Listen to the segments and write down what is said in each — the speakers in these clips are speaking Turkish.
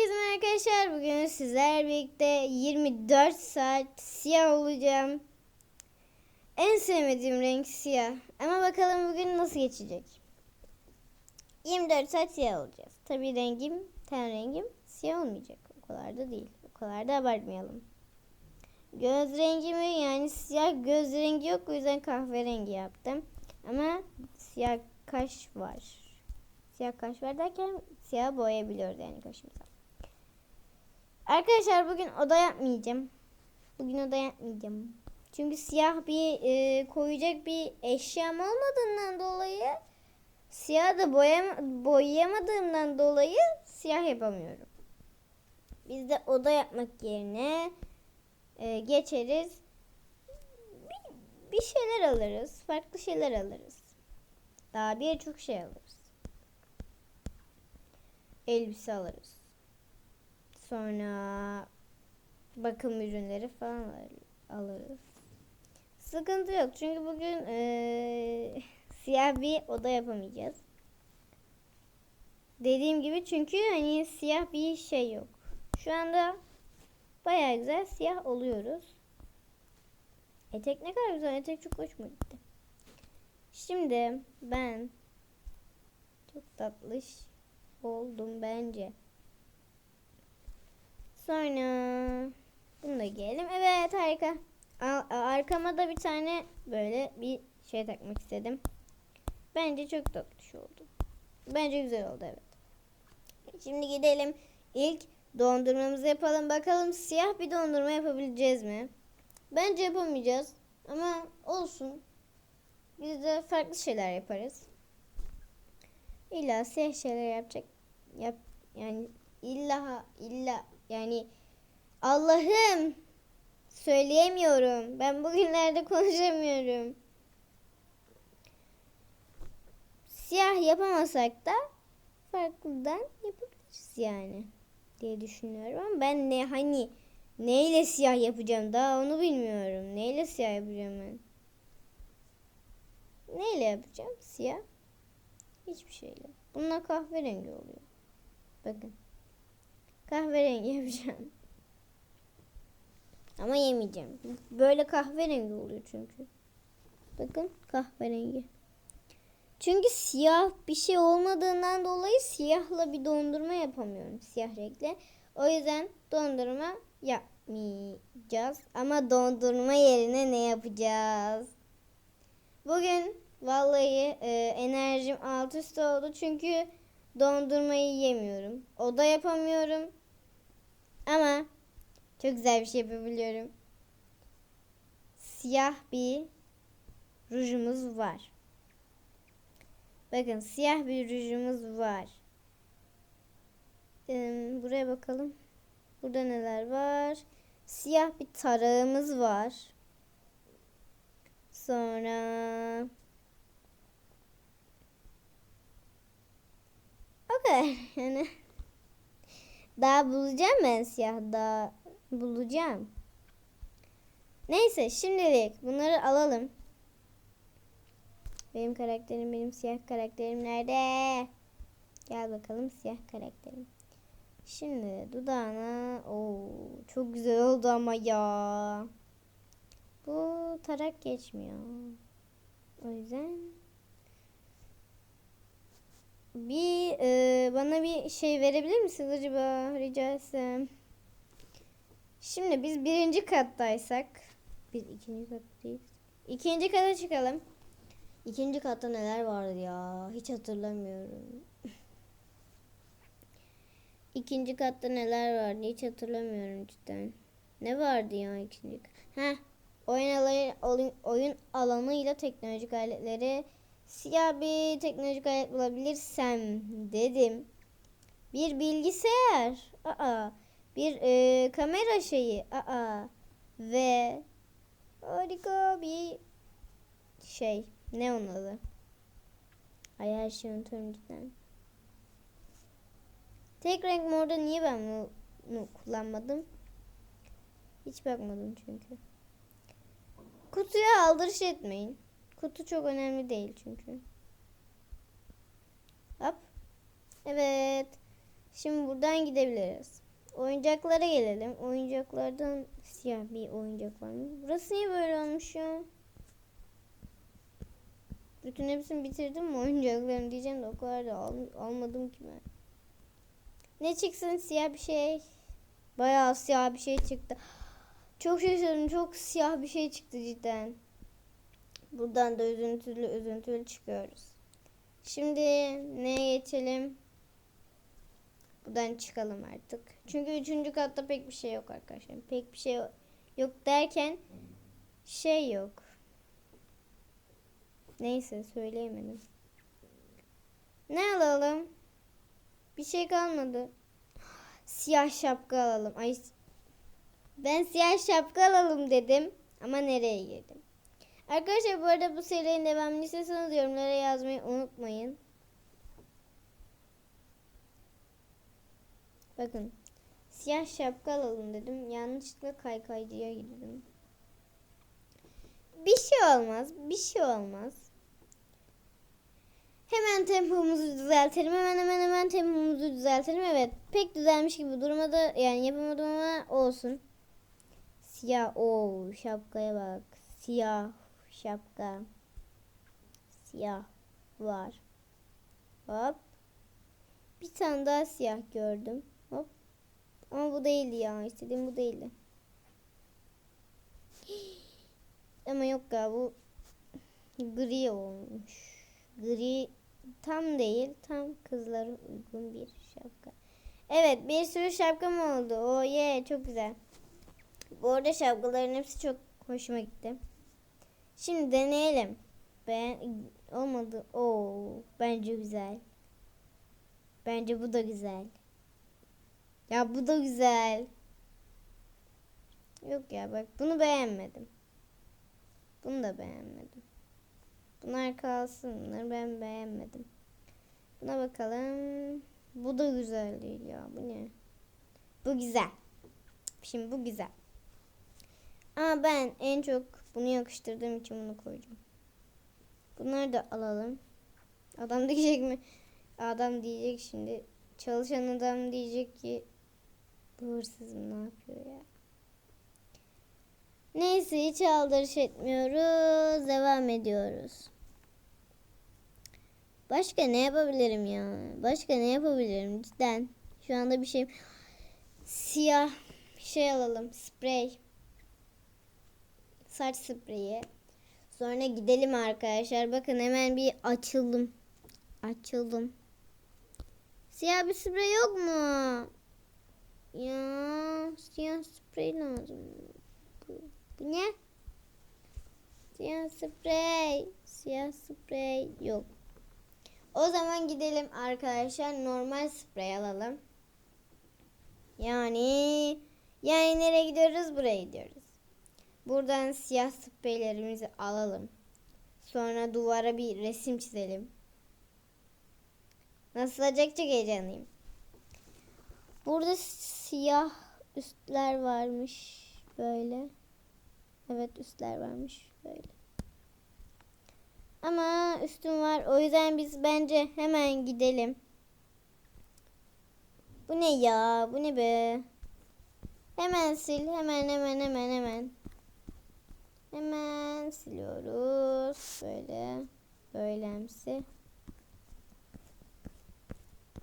Herkese merhaba arkadaşlar. Bugün sizler birlikte 24 saat siyah olacağım. En sevmediğim renk siyah. Ama bakalım bugün nasıl geçecek. 24 saat siyah olacağız. Tabii rengim, ten rengim siyah olmayacak. O kadar da değil. O kadar da abartmayalım. Göz rengimi yani siyah göz rengi yok. O yüzden kahverengi yaptım. Ama siyah kaş var. Siyah kaş var derken siyah boyayabiliyoruz yani kaşımıza. Arkadaşlar bugün oda yapmayacağım. Bugün oda yapmayacağım. Çünkü siyah bir e, koyacak bir eşyam olmadığından dolayı siyah da boyam boyayamadığımdan dolayı siyah yapamıyorum. Biz de oda yapmak yerine e, geçeriz. Bir, bir şeyler alırız. Farklı şeyler alırız. Daha birçok şey alırız. Elbise alırız. Sonra bakım ürünleri falan al- alırız. Sıkıntı yok çünkü bugün eee, siyah bir oda yapamayacağız. Dediğim gibi çünkü hani siyah bir şey yok. Şu anda bayağı güzel siyah oluyoruz. Etek ne kadar güzel. Etek çok hoşuma gitti. Şimdi ben çok tatlış oldum bence. Sonra bunu da giyelim. Evet harika. Arkama da bir tane böyle bir şey takmak istedim. Bence çok tatlış oldu. Bence güzel oldu evet. Şimdi gidelim. İlk dondurmamızı yapalım. Bakalım siyah bir dondurma yapabileceğiz mi? Bence yapamayacağız. Ama olsun. Biz de farklı şeyler yaparız. İlla siyah şeyler yapacak. Yap, yani illa illa yani Allah'ım söyleyemiyorum. Ben bugünlerde konuşamıyorum. Siyah yapamasak da farklıdan yapabiliriz yani diye düşünüyorum ama ben ne hani neyle siyah yapacağım daha onu bilmiyorum. Neyle siyah yapacağım ben? Neyle yapacağım siyah? Hiçbir şeyle. Bununla kahverengi oluyor. Bakın. Kahverengi yapacağım. Ama yemeyeceğim. Böyle kahverengi oluyor çünkü. Bakın kahverengi. Çünkü siyah bir şey olmadığından dolayı siyahla bir dondurma yapamıyorum. Siyah renkle. O yüzden dondurma yapmayacağız. Ama dondurma yerine ne yapacağız? Bugün vallahi e, enerjim alt üst oldu. Çünkü dondurmayı yemiyorum. O da yapamıyorum. Ama çok güzel bir şey yapabiliyorum. Siyah bir rujumuz var. Bakın siyah bir rujumuz var. Ee, buraya bakalım. Burada neler var? Siyah bir tarağımız var. Sonra o kadar yani. Daha bulacağım ben siyah daha bulacağım. Neyse şimdilik bunları alalım. Benim karakterim benim siyah karakterim nerede? Gel bakalım siyah karakterim. Şimdi dudağına o çok güzel oldu ama ya. Bu tarak geçmiyor. O yüzden bir e, bana bir şey verebilir misiniz acaba rica etsem? Şimdi biz birinci kattaysak biz ikinci kattayız. İkinci kata çıkalım. İkinci katta neler vardı ya? Hiç hatırlamıyorum. İkinci katta neler vardı? Hiç hatırlamıyorum cidden. Ne vardı ya ikinci? Heh. Oyun alanı, oyun, oyun alanıyla teknolojik aletleri siyah bir teknolojik alet bulabilirsem dedim. Bir bilgisayar. Aa. Bir e, kamera şeyi. Aa. Ve harika bir şey. Ne onun adı? Ay her şeyi unutuyorum cidden. Tek renk morda niye ben bunu, kullanmadım? Hiç bakmadım çünkü. Kutuya aldırış etmeyin. Kutu çok önemli değil çünkü. Hop. Evet. Şimdi buradan gidebiliriz. Oyuncaklara gelelim. Oyuncaklardan siyah bir oyuncak var mı? Burası niye böyle olmuş ya? Bütün hepsini bitirdim mi oyuncaklarım diyeceğim de o kadar da al, almadım ki ben. Ne çıksın siyah bir şey. Bayağı siyah bir şey çıktı. Çok şaşırdım. Çok siyah bir şey çıktı cidden. Buradan da üzüntülü üzüntülü çıkıyoruz. Şimdi neye geçelim? Buradan çıkalım artık. Çünkü üçüncü katta pek bir şey yok arkadaşlar. Pek bir şey yok derken şey yok. Neyse söyleyemedim. Ne alalım? Bir şey kalmadı. Siyah şapka alalım. Ay ben siyah şapka alalım dedim ama nereye girdim? Arkadaşlar bu arada bu serinin devamını istiyorsanız yorumlara yazmayı unutmayın. Bakın siyah şapka alalım dedim. Yanlışlıkla kaykaycıya girdim. Bir şey olmaz. Bir şey olmaz. Hemen tempomuzu düzeltelim. Hemen hemen hemen tempomuzu düzeltelim. Evet. Pek düzelmiş gibi durmadı. Yani yapamadım ama olsun. Siyah. o şapkaya bak. Siyah şapka. Siyah var. Hop. Bir tane daha siyah gördüm. Hop. Ama bu değildi ya. İstediğim bu değildi. Ama yok ya bu gri olmuş. Gri tam değil. Tam kızlara uygun bir şapka. Evet bir sürü şapkam oldu. O ye yeah, çok güzel. Bu arada şapkaların hepsi çok hoşuma gitti. Şimdi deneyelim. Ben olmadı. Oo bence güzel. Bence bu da güzel. Ya bu da güzel. Yok ya bak bunu beğenmedim. Bunu da beğenmedim. Bunlar kalsın. Bunları ben beğenmedim. Buna bakalım. Bu da güzel değil ya. Bu ne? Bu güzel. Şimdi bu güzel. Ama ben en çok bunu yakıştırdığım için bunu koyacağım. Bunları da alalım. Adam diyecek mi? Adam diyecek şimdi. Çalışan adam diyecek ki bu hırsız ne yapıyor ya? Neyse hiç aldırış etmiyoruz. Devam ediyoruz. Başka ne yapabilirim ya? Başka ne yapabilirim cidden? Şu anda bir şey siyah şey alalım. Sprey. Saç spreyi. Sonra gidelim arkadaşlar. Bakın hemen bir açıldım. Açıldım. Siyah bir sprey yok mu? Ya siyah sprey lazım. Bu, bu ne? Siyah sprey. Siyah sprey yok. O zaman gidelim arkadaşlar. Normal sprey alalım. Yani yani nereye gidiyoruz? Buraya gidiyoruz. Buradan siyah spreylerimizi alalım. Sonra duvara bir resim çizelim. Nasıl olacak çok heyecanlıyım. Burada siyah üstler varmış böyle. Evet üstler varmış böyle. Ama üstüm var. O yüzden biz bence hemen gidelim. Bu ne ya? Bu ne be? Hemen sil. Hemen hemen hemen hemen. Hemen siliyoruz. Böyle. Böylemsi.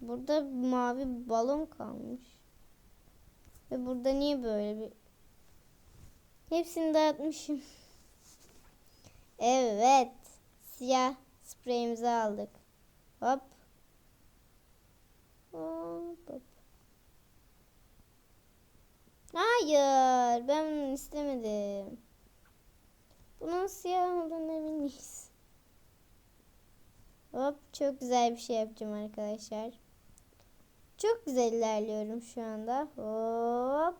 Burada mavi balon kalmış. Ve burada niye böyle bir... Hepsini dağıtmışım. evet. Siyah spreyimizi aldık. Hop. Hop hop. Hayır. Ben bunu istemedim. Bunun siyah olduğunu emin miyiz? Hop. Çok güzel bir şey yapacağım arkadaşlar. Çok güzel ilerliyorum şu anda. Hop.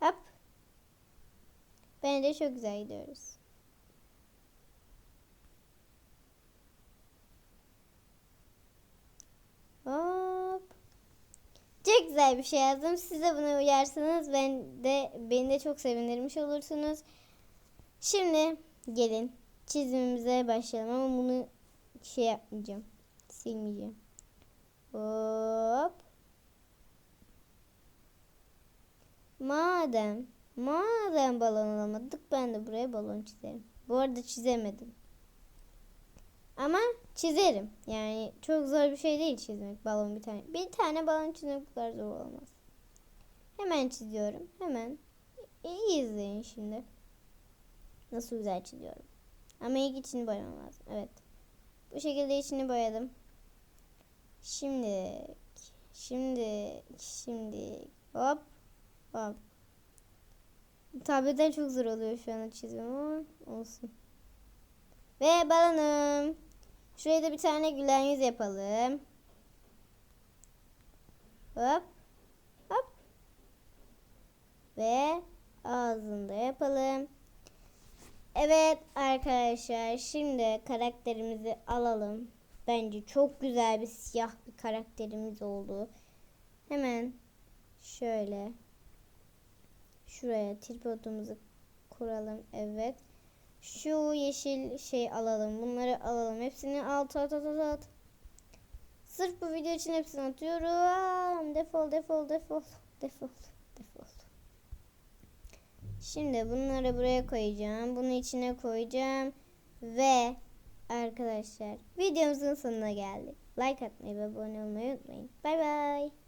Hop. Bence çok güzel gidiyoruz. Hop. Çok güzel bir şey yazdım. Siz de buna uyarsanız ben de beni de çok sevindirmiş olursunuz. Şimdi gelin çizimimize başlayalım ama bunu şey yapmayacağım. Silmeyeceğim. Hop. Madem madem balon alamadık ben de buraya balon çizerim. Bu arada çizemedim. Ama çizerim. Yani çok zor bir şey değil çizmek balon bir tane. Bir tane balon çizmek bu kadar zor olmaz. Hemen çiziyorum. Hemen. İyi izleyin şimdi. Nasıl güzel çiziyorum. Ama ilk içini boyamam lazım. Evet. Bu şekilde içini boyadım. Şimdi şimdi şimdi hop hop. Tabletten çok zor oluyor şu anda çizim ama olsun. Ve balonum. Şuraya da bir tane gülen yüz yapalım. Hop. Hop. Ve ağzını da yapalım. Evet arkadaşlar şimdi karakterimizi alalım. Bence çok güzel bir siyah bir karakterimiz oldu. Hemen şöyle şuraya tripodumuzu kuralım. Evet. Şu yeşil şey alalım. Bunları alalım. Hepsini alt at at at. Sırf bu video için hepsini atıyorum. Defol defol defol. Defol defol. Şimdi bunları buraya koyacağım. Bunu içine koyacağım. Ve arkadaşlar videomuzun sonuna geldik. Like atmayı ve abone olmayı unutmayın. Bay bay.